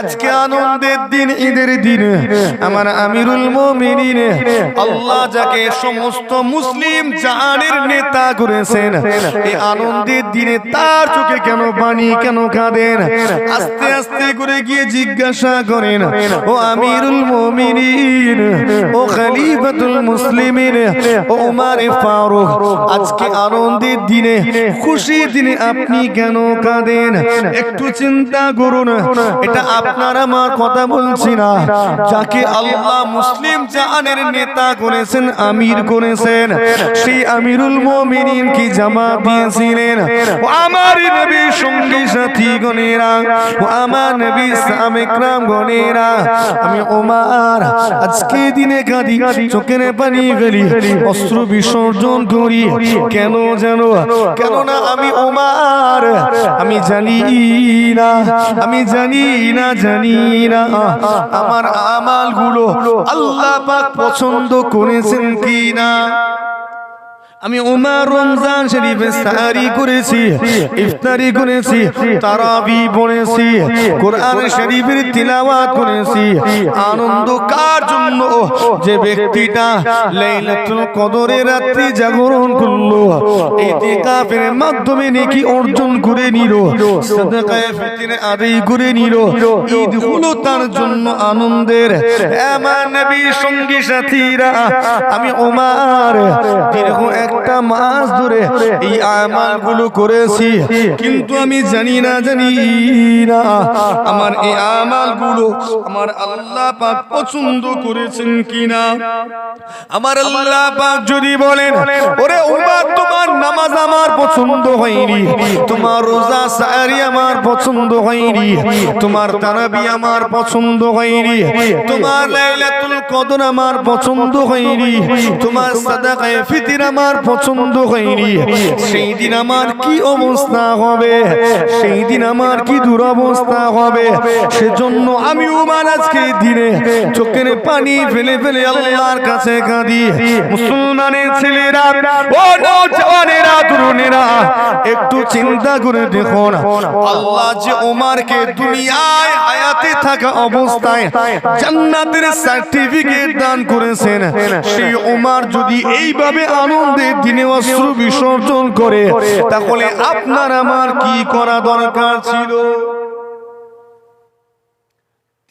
আজকে আনন্দের দিন, ঈদের দিন। আমার আমিরুল মুমিনিন, আল্লাহ যাকে সমস্ত মুসলিম জাহানের নেতা করেছেন, এই আনন্দের দিনে তার চোখে কেন পানি কেন কাঁদেন? আস্তে আস্তে করে গিয়ে জিজ্ঞাসা করেন, ও আমিরুল মুমিনিন, ও খলিফাতুল মুসলিমিন, ও উমার ফারুক, আজকে আনন্দের দিনে খুশি দিনে আপনি কেন কাঁদেন? একটু চিন্তা করুন, এটা আপনার আমার কথা বলছি না। যাকে আল্লাহ মুসলিম জাহানের নেতা করেছেন, আমির করেছেন, সেই আমিরুল মুমিনিন কি জামা দিয়েছিলেন? আমার নবী সঙ্গী সাথী গণেরা আমার নবী সামেকরাম গণেরা। আমি ওমার আজকে দিনে কাঁদি, চোখের পানি ফেলি, অস্ত্র বিসর্জন করি। কেন জানো কেননা আমি ওমার, আমি জানি না, আমি জানি না জানি না আমার আমালগুলো আল্লাহ পাক পছন্দ করেছেন কি না আমি উমার রমজান শরীফে সাহারি করেছি, ইফতারি করেছি, তারাবি পড়েছি, কোরআন শরীফের তিলাওয়াত করেছি। আনন্দ কার জন্য? যে ব্যক্তিটা লাইলাতুল কদরের রাত্রি জাগরণ করল, ইতিকাফের মাধ্যমে নেকি অর্জন করে নিল, সাদাকায়ে ফিতর আদায় করে নিল। ঈদ হলো তার জন্য আনন্দের। আমার নবীর সঙ্গী সাথীরা, আমি ওমার দীর্ঘ একটা মাস ধরে এই আমালগুলো করেছি। কিন্তু আমি জানি না জানি না আমার এই আমালগুলো আমার আল্লাহ পাক পছন্দ করেছেন কিনা। আমার আল্লাহ পাক যদি বলেন ওরে উমার তোমার নামাজ আমার পছন্দ হয়নি তোমার রোজা সারি আমার পছন্দ হয়নি তোমার তারাবি আমার পছন্দ হয়নি তোমার লাইলাতুল কদর আমার পছন্দ হয়নি তোমার সাদাকায়ে ফিতর আমার পছন্দ হয়নি। সেই দিন আমার কি অবস্থা হবে? সেই দিন আমার কি দুরবস্থা হবে? সেজন্য আমি উমার আজকে দিনে চোখের পানি ফেলে ফেলে আল্লাহর কাছে কাঁদি। মুসলমানের ছেলেরা, ও নওজওয়ানেরা তরুণেরা, একটু চিন্তা করে দেখুন। আল্লাহ যে ওমারকে দুনিয়ায় হায়াতে থাকা অবস্থায় জান্নাতের সার্টিফিকেট দান করেছেন, সেই ওমার যদি এইভাবে আনন্দের দিনে অস্ত্র বিসর্জন করে তাহলে আপনার আমার কি করা দরকার ছিল?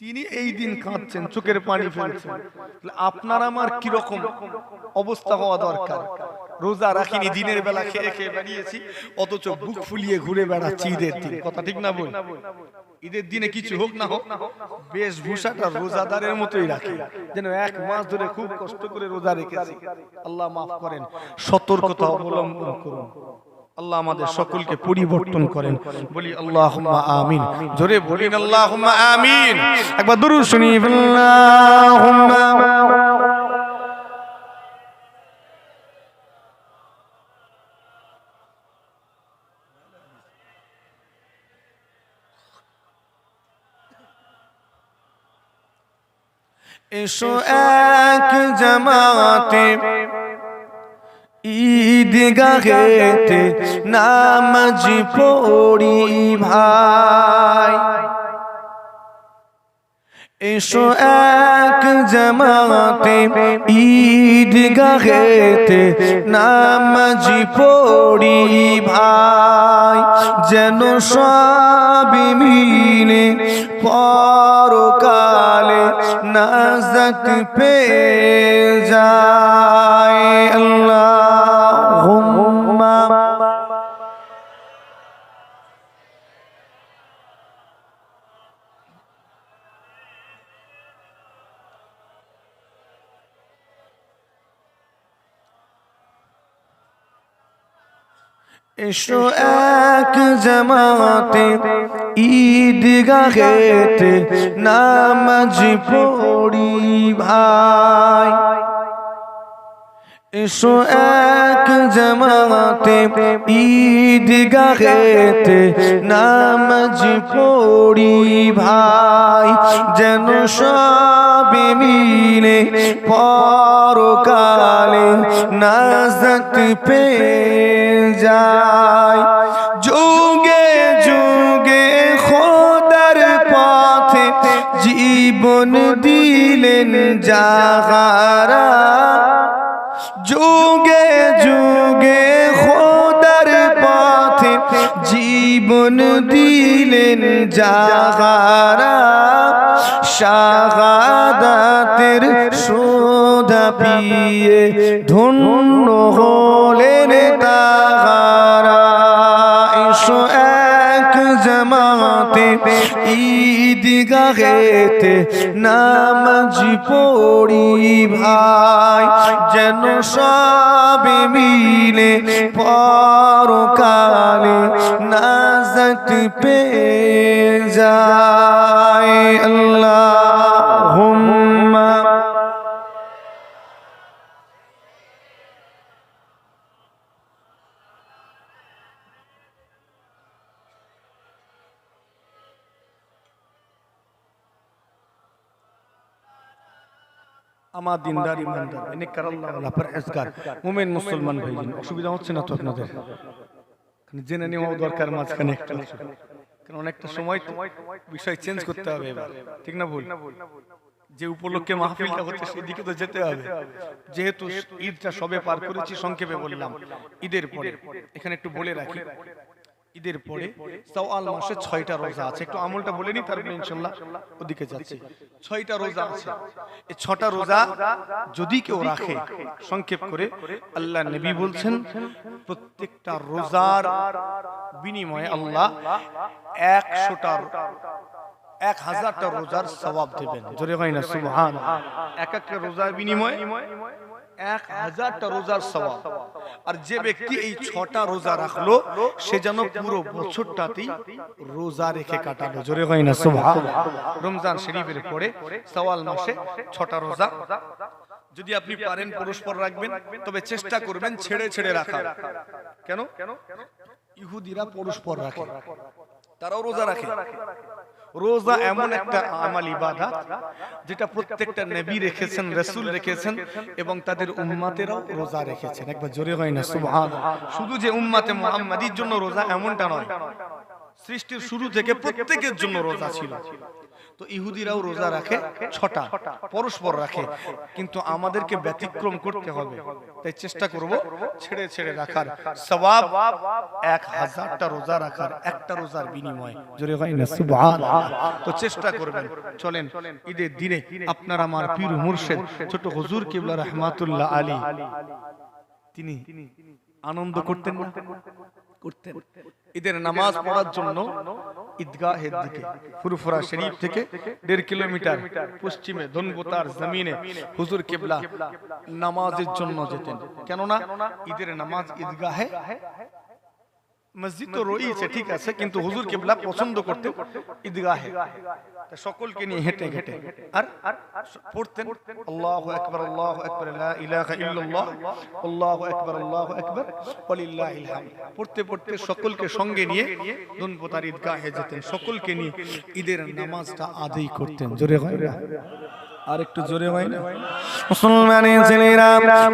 তিনি এই দিন কাঁদছেন, চোখের পানি ফেলছেন। আপনার আমার কীরকম অবস্থা হওয়া দরকার? রোজা রাখিনি দিনের বেলা খেয়ে খেয়ে বেরিয়েছি অথচ বুক ফুলিয়ে ঘুরে বেড়াচ্ছি ঈদের দিন। কথা ঠিক না বল? ঈদের দিনে কিছু হোক না হোক বেশ বেশভূষাটা রোজাদারের মতোই রাখি। যেন এক মাস ধরে খুব কষ্ট করে রোজা রেখেছি। আল্লাহ মাফ করেন সতর্কতা অবলম্বন করুন। আল্লাহ আমাদের সকলকে পরিবর্তন করেন। বলি আল্লাহ আমিন। জোরে বলি আল্লাহ আমিন। একবার দুরু শুনি আল্লাহুম্মা এসো এক জামাতে ঈদ গাহেতে নামাজ পড়ি ভাই। এসো এক জামাতে ঈদ গাহেতে নামাজ পড়ি ভাই, যেন সব মিলে পরকালে নাজাত পে যায়। আল্লাহুম্মা এসো এক জামাতে ঈদ গাহেতে নামাজ পড়ি ভাই। এসো এক জামাতে ঈদ গাহেতে নামাজ পড়ি ভাই। যেন সব মিলে পরকালে নাজাত পে যায়। যুগে যুগে খোদার পথে জীবন দিলেন যাহারা। যুগে যুগে খোদার পথে জীবন দিলেন যাহারা। শাহাদাতের সোদা পিয়ে ধন্য হলেন ঈদগাহেতে নামাজ পড়ি ভাই যেন সবে মিলে পরকালে নাজাত পে যায়। আল্লাহ দিনদার ইমানদার। কারাল্লাহ পরহেজগার মুমিন মুসলমান অসুবিধা হচ্ছে না তো আপনাদের? জেনে নেওয়া দরকার মাঝখানে একটা। কারণ অনেকটা সময় বিষয় চেঞ্জ করতে হবে এবার। ঠিক না ভুল? যে উপলক্ষে মাহফিলটা হচ্ছে সেদিকে তো যেতে হবে। যেহেতু ঈদটা সবে পার করেছি, সংক্ষেপে বললাম। ঈদের পরে। এখানে একটু বলে রাখি। ঈদের পরে সওয়াল মাসে ছয়টা রোজা আছে। একটু আমলটা বলে নি তারপরে ইনশাল্লাহ ওদিকে যাচ্ছি। ছয়টা রোজা আছে। এই ছটা রোজা যদি কেউ রাখে সংক্ষেপ করে আল্লাহ নবী বলছেন প্রত্যেকটা রোজার বিনিময়ে আল্লাহ একশোটা এক হাজারটা রোজার সবাব দেবেন। জোরে হয় না? সুবহান এক একটা রোজার বিনিময়ে এক হাজারটা রোজার সবাব আর যে ব্যক্তি এই ছটা রোজা রাখল সে যেন পুরো বছরটাতেই রোজা রেখে কাটালো। জোরে হয় না সুবহান রমজান শরীফের পরে সওয়াল মাসে ছটা রোজা। যদি আপনি পারেন পরস্পর রাখবেন তবে চেষ্টা করবেন ছেড়ে ছেড়ে রাখা কেন? ইহুদিরা পরস্পর রাখে। তারাও রোজা রাখে। রোজা এমন একটা আমাল ইবাদত যেটা প্রত্যেকটা নবী রেখেছেন রাসূল রেখেছেন এবং তাদের উম্মতেরও রোজা রেখেছেন। একবার জোরে হয় না সুবহান শুধু যে উম্মতে মুহাম্মাদির জন্য রোজা এমনটা নয় সৃষ্টির শুরু থেকে প্রত্যেকের জন্য রোজা ছিল। তো ইহুদিরাও রোজা রাখে ছটা পরস্পর রাখে। কিন্তু আমাদেরকে ব্যতিক্রম করতে হবে। তাই চেষ্টা করব ছেড়ে ছেড়ে রাখার। সওয়াব এক হাজারটা রোজা রাখার একটা রোজার বিনিময়। জোরে হয় না তো চেষ্টা করবেন। চলেন ঈদের দিনে আপনার আমার পীর মুর্শিদ ছোট হুজুর কিবলা রহমাতুল্লাহ আলী তিনি আনন্দ করতেন না? করতেন। ঈদের নামাজ পড়ার জন্য ঈদগাহের দিকে ফুরফুরা শরীফ থেকে দেড় কিলোমিটার পশ্চিমে ধনবোতার জমিনে হুজুর কেবলা নামাজের জন্য যেতেন। কেননা ঈদের নামাজ ঈদগাহে মসজিদ তো রয়েছে ঠিক আছে কিন্তু হুজুর কেবলা পছন্দ করতে ঈদগাহে। সকলকে নিয়ে হেঁটে হেঁটে আর পড়তেন? আল্লাহু আকবার আল্লাহু আকবার লা ইলাহা ইল্লাল্লাহ আল্লাহু আকবার আল্লাহু আকবার ওয়ালিল্লাহিল হামদ। পড়তে পড়তে সকলকে সঙ্গে নিয়ে ধনপতার ঈদগাহে যেতেন। সকলকে নিয়ে ঈদের নামাজটা আদায় করতেন। জোরে হয় না? আর একটু জোরে হয় না মুসলমানে ছেলেরা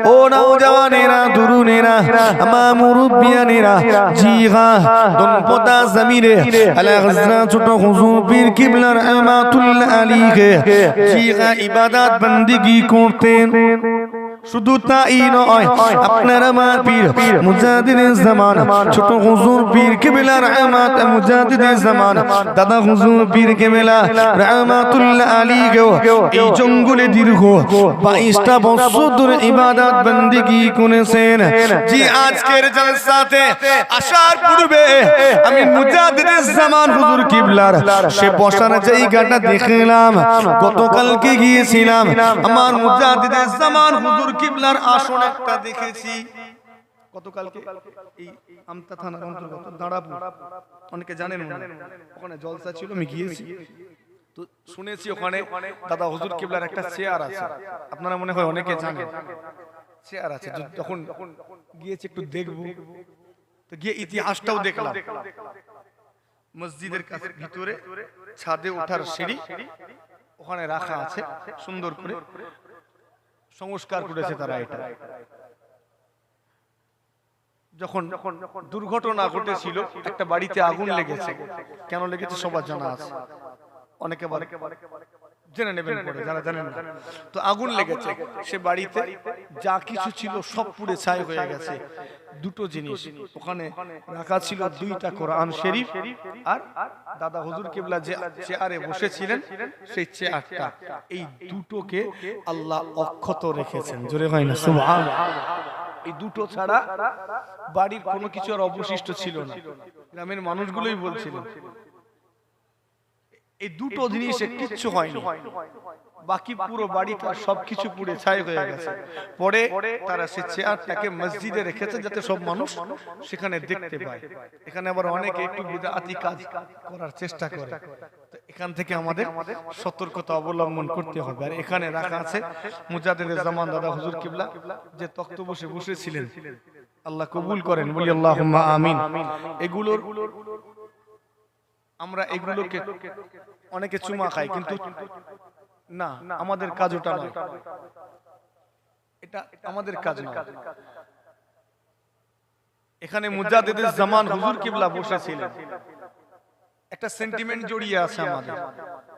ও নওজওয়ানেরা দুরুনেরা আমা মুরুব্বিয়ানেরা জি হ্যাঁ দনপতা জমিরে আলা হযরা ছোট হুজুর পীর কিবলা রহমাতুল্লাহ আলীকে জি হ্যাঁ ইবাদত বندگی করতেন। শুধু তাই নয়, আপনার আমার পীর মুজাহিদের জামান, ছোট হুজুর পীর কে কেবেলা রহমাত মুজাহিদের জামান, দাদা হুজুর পীর কে কেবেলা রহমাতুল্লাহ আলী গেও এই জঙ্গলে দীর্ঘ বাইশটা বছর ধরে ইবাদত বন্দিগি করেছেন। জি, আজকের জলসাতে আসার পূর্বে আমি মুজাহিদের জামান হুজুর কিবলার সে বসার জায়গাটা দেখলাম। গতকালকে গিয়েছিলাম। আমার মুজাহিদের জামান হুজুর কিবলার আসন একটা দেখেছি। গতকালকে এই আমতা থানার অন্তর্গত দাঁড়াপুর। অনেকে জানেন ওখানে জলসা ছিল আমি গিয়েছি। তো শুনেছি ওখানে দাদা হুজুর কিবলার একটা চেয়ার আছে। আপনারা মনে হয় অনেকে জানেন। চেয়ার আছে। তো তখন গিয়েছি একটু দেখব। তো গিয়ে ইতিহাসটাও দেখলাম। মসজিদের কাছে ভিতরে ছাদে ওঠার সিঁড়ি। ওখানে রাখা আছে সুন্দর করে। সংস্কার করেছে তারা এটা। যখন দুর্ঘটনা ঘটেছিল একটা বাড়িতে আগুন লেগেছে। কেন লেগেছে সবার জানা আছে? অনেকে বলে। জেনে নেবেন যারা জানেন না। তো আগুন লেগেছে সে বাড়িতে যা কিছু ছিল সব পুড়ে ছাই হয়ে গেছে। দুটো জিনিস। ওখানে রাখা ছিল দুইটা কোরআন শরীফ আর দাদা হুজুর কেবলা যে চেয়ারে বসেছিলেন সেই চেয়ারটা এই দুটোকে আল্লাহ অক্ষত রেখেছেন। জোরে হয় না এই দুটো ছাড়া বাড়ির কোনো কিছু আর অবশিষ্ট ছিল না। গ্রামের মানুষগুলোই বলছিলেন এই দুটো জিনিসে কিচ্ছু হয়নি। বাকি পুরো বাড়িটা সবকিছু পুড়ে ছাই হয়ে গেছে। পরে তারা সে চেয়ারটাকে মসজিদে রেখেছে যাতে সব মানুষ সেখানে দেখতে পায়। এখানে আবার অনেকে একটু বিদাতি কাজ করার চেষ্টা করে। তো এখান থেকে আমাদের সতর্কতা অবলম্বন করতে হবে। আর এখানে রাখা আছে মুজাদের জামান দাদা হুজুর কিবলা যে তক্ত বসে বসেছিলেন। আল্লাহ কবুল করেন। বলি আল্লাহ আমিন। এগুলোর আমরা এগুলোকে অনেকে চুমা খাই কিন্তু না আমাদের কাজ ওটা নয় এটা আমাদের কাজ নয়। এখানে মুজাদ্দিদের জামান হুজুর কিবলা বসেছিলেন। একটা সেন্টিমেন্ট জড়িয়ে আছে আমাদের।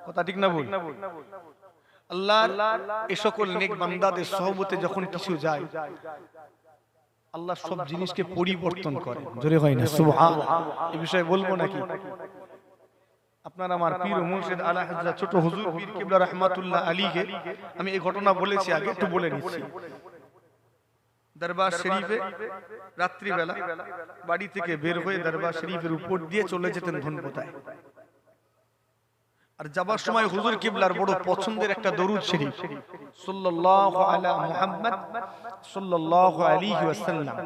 কথা ঠিক না বল আল্লাহর এই সকল নেক বান্দাদের সহবতে যখন কিছু যায় আল্লাহ সব জিনিসকে পরিবর্তন করে। জোরে হয় না? সুবহান এই বিষয়ে বলব নাকি? আপনার আমার পীর মুর্শিদ আলা হাজরা ছোট হুজুর পীর কিবলা রহমাতুল্লাহ আলীকে আমি এই ঘটনা বলেছি আগে একটু বলে নিচ্ছি। দরবার শরীফে রাত্রিবেলা বাড়ি থেকে বের হয়ে দরবার শরীফের উপর দিয়ে চলে যেতেন ধনপতায় আর যাবার সময় হুজুর কিবলার বড় পছন্দের একটা দরুদ শরীফ। সাল্লাল্লাহু আলা মুহাম্মদ সাল্লাল্লাহু আলাইহি ওয়াসাল্লাম।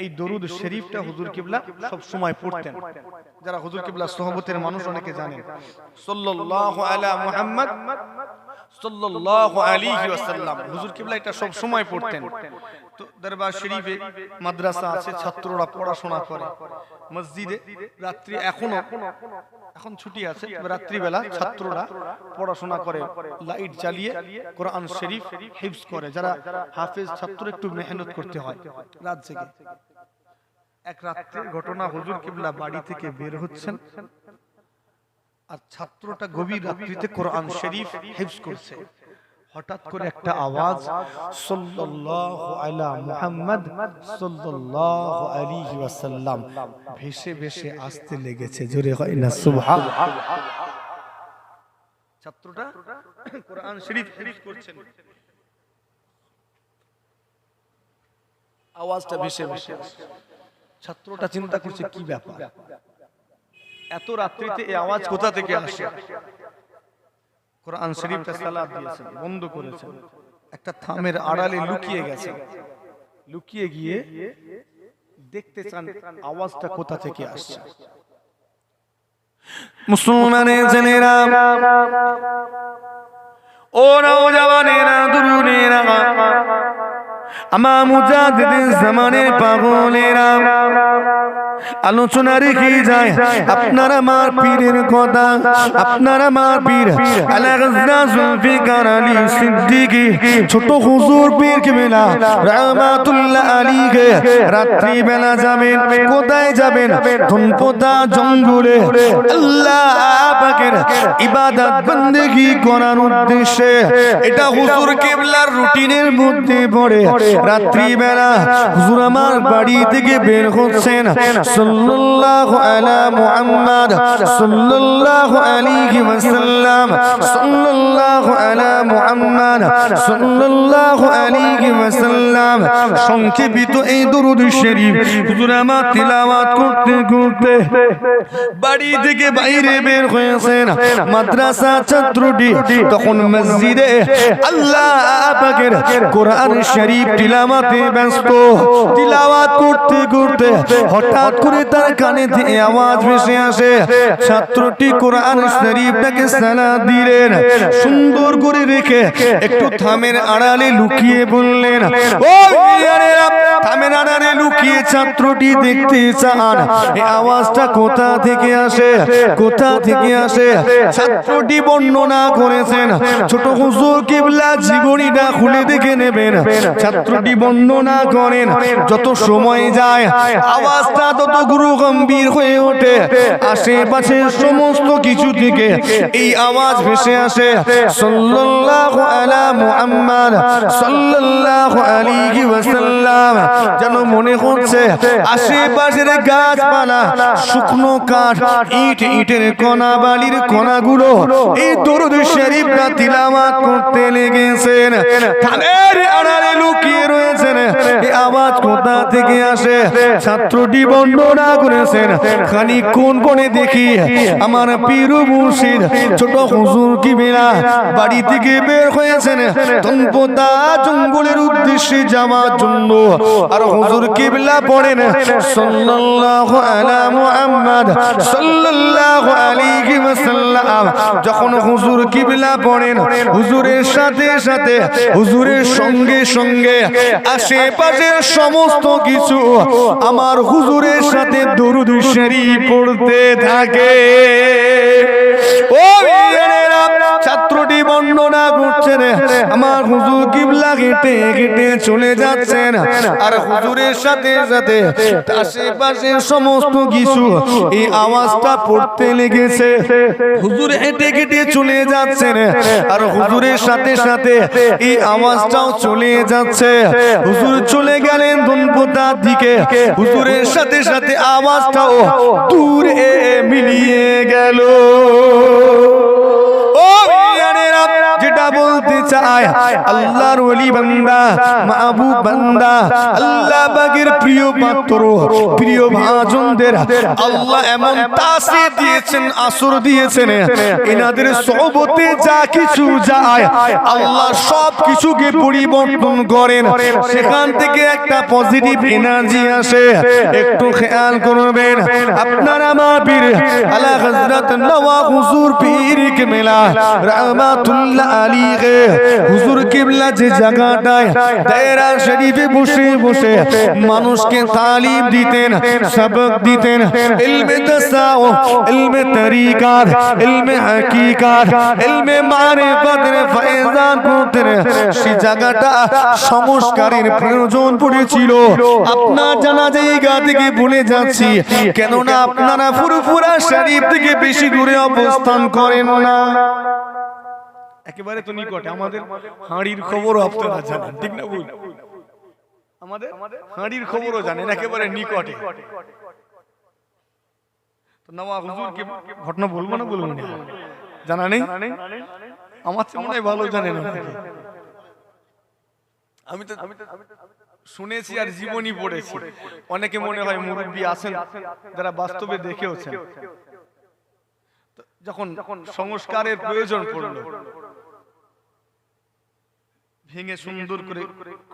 এই দরুদ শরীফটা হুজুর কিবলা সব সময় পড়তেন। যারা হুজুর কিবলা সহবতের মানুষ অনেকে জানেন। সাল্লাল্লাহু আলা মুহাম্মদ সাল্লাল্লাহু আলাইহি ওয়াসাল্লাম। হুজুর কিবলা এটা সব সময় পড়তেন। দরবার শরীফে মাদ্রাসা আছে, ছাত্ররা পড়াশোনা করে। মসজিদে রাত্রি এখনও, এখন ছুটি আছে রাত্রিবেলা ছাত্ররা পড়াশোনা করে, লাইট জ্বালিয়ে কোরআন শরীফ হিফজ করে, যারা হাফেজ, ছাত্র একটু মেহনত করতে হয়, রাত জেগে। এক রাত্রের ঘটনা হুজুর কিবলা বাড়ি থেকে বের হচ্ছেন, আর ছাত্রটা গভীর রাত্রিতে কোরআন শরীফ হিফজ করছে। হঠাৎ করে একটা আওয়াজ সাল্লাল্লাহু আলা মুহাম্মদ সাল্লাল্লাহু আলাইহি ওয়াসাল্লাম ভেসে ভেসে আসতে লেগেছে। জোরে হয় না সুবহান। ছাত্রটা কোরআন শরীফ হিফজ করছেন। আওয়াজটা ভেসে ভেসে ছাত্রটা চিন্তা করছে কি ব্যাপার? এত রাত্রিতে এই আওয়াজ কোথা থেকে আসে? কোরআন শরীফটা সালাদ দিয়েছেন বন্ধ করেছেন। একটা থামের আড়ালে লুকিয়ে গেছে। লুকিয়ে গিয়ে দেখতে চান আওয়াজটা কোথা থেকে আসছে। মুসলমানের জেনেরা ও নওজওয়ানেরা তরুণেরা আমার মুজাদ্দিদের জামানের পাগলেরা আলোচনা রেখে যায়। আপনার আমার পীরের কথা আপনার আমার পীর। আলী সিদ্দিকী ছোট হুজুর পীর কেবেলা রাহমাতুল্লাহ আলীকে রাত্রি বেলা যাবেন কোথায় যাবেন? ধনপোতা জঙ্গলে। আল্লাহ পাকের ইবাদত বন্দেগি করার উদ্দেশ্যে। এটা হুজুর কেবলার রুটিনের মধ্যে পড়ে। রাত্রি বেলা হুজুর আমার বাড়ি থেকে বের হচ্ছেন। সাল্লাল্লাহু আলা মুহাম্মদ, সাল্লাল্লাহু আলাইহি ওয়াসাল্লাম, সাল্লাল্লাহু আলা মুহাম্মদ, সাল্লাল্লাহু আলাইহি ওয়াসাল্লাম। সংক্ষেপিত এই দরুদ শরীফ, হুজুর আমার তিলাওয়াত করতে করতে বাড়ি থেকে বাইরে বের হয়েছেন। মাদ্রাসা ছাত্রটি তখন মসজিদে আল্লাহ পাকের কোরআন শরীফ তিলাওয়াতে ব্যস্ত। তিলাওয়াত করতে করতে হঠাৎ করে তার কানে থেকে আওয়াজ ভেসে আসে, ছাত্রটি কোরআন শরীফটাকে সালাত দিলেন, সুন্দর করে রেখে একটু থামের আড়ালে লুকিয়ে বললেন, ও থামের আড়ালে লুকিয়ে ছাত্রটি দেখতে চান এই আওয়াজটা কোথা থেকে আসে, কোথা থেকে আসে? ছাত্রটি বর্ণনা করেছেন, ছোট হুজুর কিবলা জীবনীটা খুলে দেখে নেবেন। ছাত্রটি বর্ণনা করেন, যত সময় যায়, আওয়াজটা তত গুরু গম্ভীর হয়ে ওঠে। আশেপাশে সমস্ত কিছু থেকে এই আওয়াজ ভেসে আসে। সাল্লাল্লাহু আলা সাল্লাল্লাহু আলাইহি ওয়াসাল্লাম। যেন মনে হচ্ছে আশেপাশের গাছপালা, শুকনো কাঠ, ইট, ইটের কণা, বালির কণাগুলো এই দরুদ শরীফটা তিলাওয়াত করতে লেগেছেন। ধানের আড়ালে লুকিয়ে রয়েছেন। এই আওয়াজ কোথা থেকে আসে? ছাত্রটি বর্ণনা করেছেন খানিকক্ষণ পরে দেখি আমার পীর মুর্শিদ ছোট হুজুর কি বেলা বাড়ি থেকে বের হয়েছেন। জঙ্গলের উদ্দেশ্যে যাওয়ার জন্য আর হুজুর পড়েন। সাল্লাল্লাহু আলা সাল্লাল্লাহু আলাইহি ওয়াসাল্লাম। যখন হুজুর কিবলা পড়েন, হুজুরের সাথে সাথে হুজুরের সঙ্গে সঙ্গে আশেপাশের সমস্ত কিছু আমার হুজুরের সাথে দুরুদ শরীফ পড়তে থাকে। ও আমার হুজুর কিবলা চলে যাচ্ছেন। আর হুজুরের সাথে সাথে আশেপাশের সমস্ত কিছু, এই আওয়াজটা পড়তে লেগেছে। হুজুর হেঁটে চলে যাচ্ছেন, আর হুজুরের সাথে সাথে এই আওয়াজটাও চলে যাচ্ছে। হুজুর চলে গেলেন ধনপতার দিকে। হুজুরের সাথে সাথে আওয়াজটাও দূরে মিলিয়ে গেল। ও চায় আল্লাহর ওলি বান্দা মাহবুব বান্দা আল্লাহ বাগের প্রিয় পাত্র প্রিয় ভাজনদের আল্লাহ এমন তাসে দিয়েছেন আসর দিয়েছেন এনাদের সবতে যা কিছু যায় আল্লাহ সব কিছুকে পরিবর্তন করেন সেখান থেকে একটা পজিটিভ এনার্জি আসে একটু খেয়াল করবেন আপনারা আমার পীর আলা হযরত নওয়া হুজুর পীর কেবলা রাহমাতুল্লাহ আলাইহি হুজুর কেবলা যে জায়গাটায় দায়রা শরীফে বসে বসে মানুষকে তালিম দিতেন সবক দিতেন। ইলমে তাসাউ ইলমে তরিকার ইলমে হাকিকাত ইলমে মারিফাতের ফয়জান করতেন। সেই জায়গাটা সংস্কারের প্রয়োজন পড়েছিল। আপনার জানা জায়গা থেকে ভুলে যাচ্ছি কেননা আপনারা ফুরফুরা শরীফ থেকে বেশি দূরে অবস্থান করেন না। একেবারে তো নিকটে। আমাদের হাঁড়ির খবরও আপনারা জানেন ঠিক না ভুল? আমাদের হাঁড়ির খবরও জানেন একেবারে নিকটে। তো নওয়া হুজুর কি ঘটনা বলব না বলব না? জানা নেই? আমার চেয়ে মনে হয় ভালো জানেন আমি তো শুনেছি আর জীবনী পড়েছি। অনেকে মনে হয় মুরব্বী আছেন যারা বাস্তবে দেখেওছেন। তো যখন সংস্কারের প্রয়োজন পড়ল। ভেঙে সুন্দর করে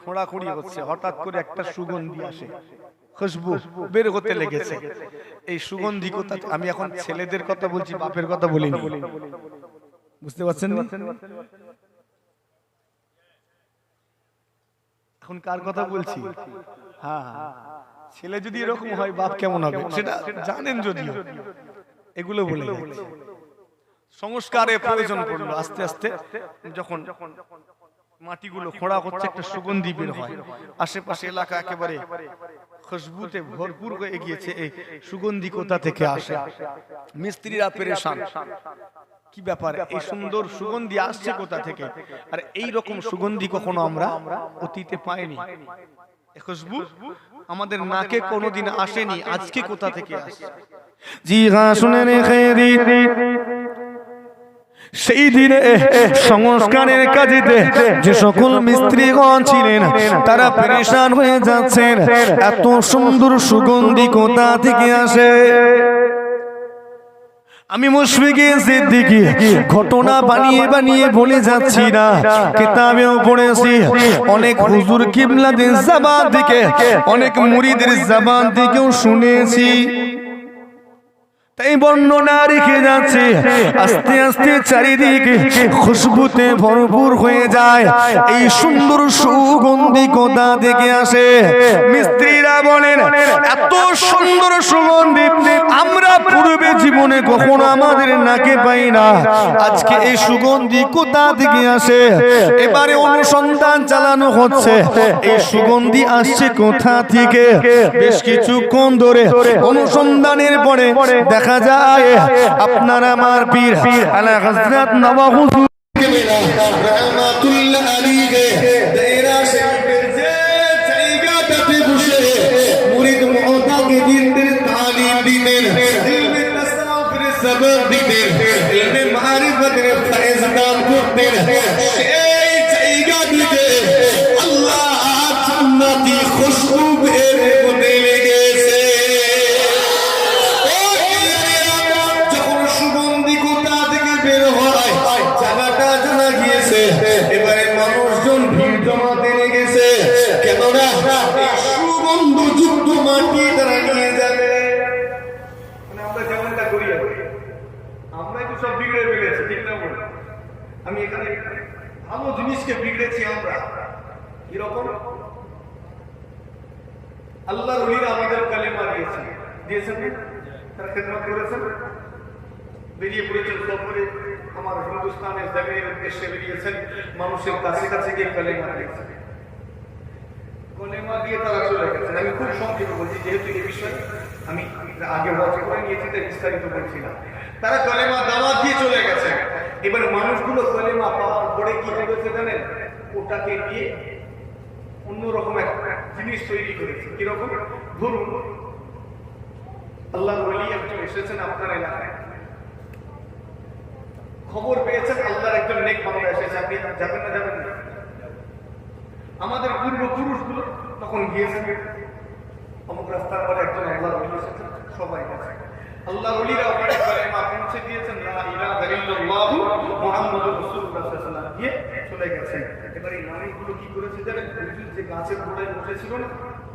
খোঁড়াখুড়ি হচ্ছে হঠাৎ করে একটা সুগন্ধি আসে। খুশবু বের হতে লেগেছে। এই সুগন্ধি কথা আমি এখন ছেলেদের কথা বলছি বাপের কথা বলিনি। বুঝতে পারছেন? এখন কার কথা বলছি? হ্যাঁ হ্যাঁ। ছেলে যদি এরকম হয় বাপ কেমন হবে? সেটা জানেন যদিও। এগুলো বলে সংস্কারে প্রয়োজন পড়ল আস্তে আস্তে যখন মাটিগুলো খোঁড়া হচ্ছে একটা সুগন্ধি বের হয়। আশেপাশে এলাকা একেবারে খুশবুতে ভরপুর হয়ে গিয়েছে এই সুগন্ধি কোথা থেকে আসে? মিস্ত্রিরা পেরেশান। কি ব্যাপার? এই সুন্দর সুগন্ধি আসছে কোথা থেকে? আর এই রকম সুগন্ধি কখনো আমরা অতীতে পাইনি। এ খুশবু? আমাদের নাকে কোনোদিন আসেনি। আজকে কোথা থেকে আসছে জি হ্যাঁ শুনে রেখে সেই দিনে সংস্কারের কাজেতে যে সকল মিস্ত্রিগণ ছিলেন, তারা পরেশান হয়ে যাচ্ছেন। এত সুন্দর সুগন্ধি কোথা থেকে আসে? আমি মুশফিকে সিদ্দিকী ঘটনা বানিয়ে বানিয়ে বলে যাচ্ছি না। কিতাবেও পড়েছি। অনেক হুজুর কিবলাদের জবান থেকে অনেক মুরিদের জবান থেকেও শুনেছি। তাই বর্ণনা রেখে যাচ্ছে? আস্তে আস্তে চারিদিকে খুশবুতে ভরপুর হয়ে যায়। এই সুন্দর সুগন্ধি কোথা থেকে আসে? মিস্ত্রিরা বলেন, এত সুন্দর সুগন্ধি আমরা পূর্বে জীবনে কখনো আমাদের নাকে পাই না। আজকে এই সুগন্ধি কোথা থেকে আসে? এবারে অনুসন্ধান চালানো হচ্ছে। এই সুগন্ধি আসছে কোথা থেকে? বেশ কিছুক্ষণ ধরে অনুসন্ধানের পরে দেখা দেখা যায়। আপনার আমার পীর আলা হজরত নবাব হুজুর রহমাতুল্লাহ আলাইহি দেরা সেক্টর যে জায়গা তাতে বসে মুরিদ মুহতাকে দিনদের তালিম দিবেন দিলমে তাসাউফের সবর দিবেন ইলমে মারিফতের ফয়েজ দান করতেন সেই জায়গা দিতে আল্লাহ জান্নাতি খুশবু সব বিগড়ে ফেলেছি, ঠিক না বল আমি এখানে ভালো জিনিসকে বিগড়েছি আমরা। কীরকম? আল্লাহ রলিরা আমাদের কালেমা দিয়েছে। দিয়েছেন? তারা খেদমত করেছেন। বেরিয়ে পড়েছেন সফরে। আমার হিন্দুস্তানের জমিনের উদ্দেশ্যে বেরিয়েছেন। মানুষের কাছে কাছে গিয়ে কালেমা দিয়েছেন কলেমা দিয়ে তারা চলে গেছেন। আমি খুব সংক্ষেপে বলছি, যেহেতু এই বিষয়ে আমি আগে ওয়াজ করে নিয়েছি, তাই বিস্তারিত বলছি তারা কলেমা দাওয়াত দিয়ে চলে গেছে। এবার মানুষগুলো কলেমা পাওয়ার পরে কি করেছে জানেন? ওটাকে নিয়ে অন্যরকম এক জিনিস তৈরি করেছে। কীরকম? ধরুন আল্লাহ বলি একজন এসেছেন আপনার এলাকায়। খবর পেয়েছেন আল্লাহর একজন নেক মানুষ এসেছে। আপনি যাবেন না যাবেন না? আমাদের পূর্বপুরুষগুলো তখন গিয়েছেন অমুক রাস্তার পরে একজন আল্লাহ রলি এসেছেন, সবাই গেছে। আল্লাহ রলিরা ওখানে কালেমা পৌঁছে দিয়েছেন। লা ইলাহা ইল্লাল্লাহু মুহাম্মাদুর রাসূলুল্লাহ সাল্লাল্লাহু আলাইহি চলে গেছেন। এবার এই মানুষগুলো কি করেছে জানেন? যে গাছের গোড়ায় বসেছিল না?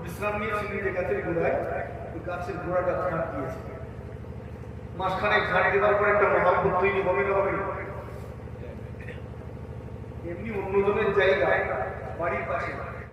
বিশ্রাম নিয়েছিল যে গাছের গোড়ায় ওই গাছের গোড়াটা ঝাড় দিয়েছে। মাঝখানে ঝাড় দেওয়ার পর একটা তৈরি হবে না হবে? না? এমনি অন্যজনের জায়গা, বাড়ির পাশে।